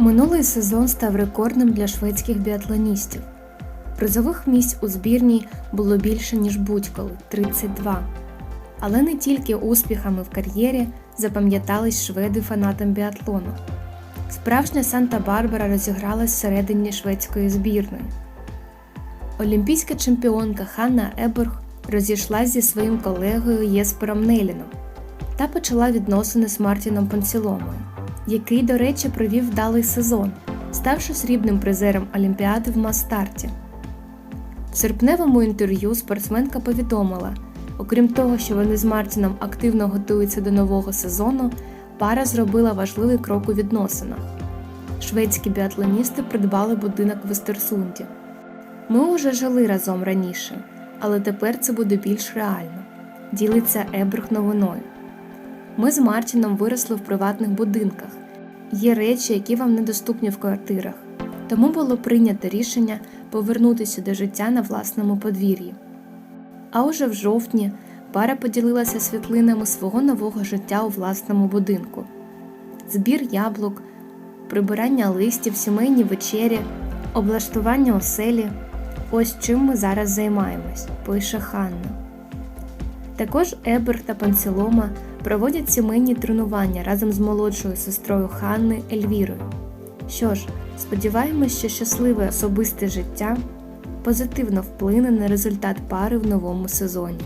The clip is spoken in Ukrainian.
Минулий сезон став рекордним для шведських біатлоністів. Призових місць у збірній було більше, ніж будь-коли 32. Але не тільки успіхами в кар'єрі запам'ятались шведи фанатам біатлону. Справжня Санта-Барбара розігралась всередині шведської збірної. Олімпійська чемпіонка Ханна Еберг розійшлась зі своїм колегою Єспером Неліном та почала відносини з Мартіном Пансіломою, який, до речі, провів вдалий сезон, ставши срібним призером Олімпіади в Мастарті. В серпневому інтерв'ю спортсменка повідомила, окрім того, що вони з Мартіном активно готуються до нового сезону, пара зробила важливий крок у відносинах. Шведські біатлоністи придбали будинок в Естерсунді. Ми уже жили разом раніше, але тепер це буде більш реально. Ділиться Еберг новиною. Ми з Мартіном виросли в приватних будинках. Є речі, які вам недоступні в квартирах. Тому було прийнято рішення повернутися до життя на власному подвір'ї. А уже в жовтні пара поділилася світлинами свого нового життя у власному будинку: збір яблук, прибирання листів, сімейні вечері, облаштування оселі. Ось чим ми зараз займаємось, пише Ханна. Також Ебер та Пансілома проводять сімейні тренування разом з молодшою сестрою Ханни Ельвірою. Що ж, сподіваємось, що щасливе особисте життя позитивно вплине на результат пари в новому сезоні.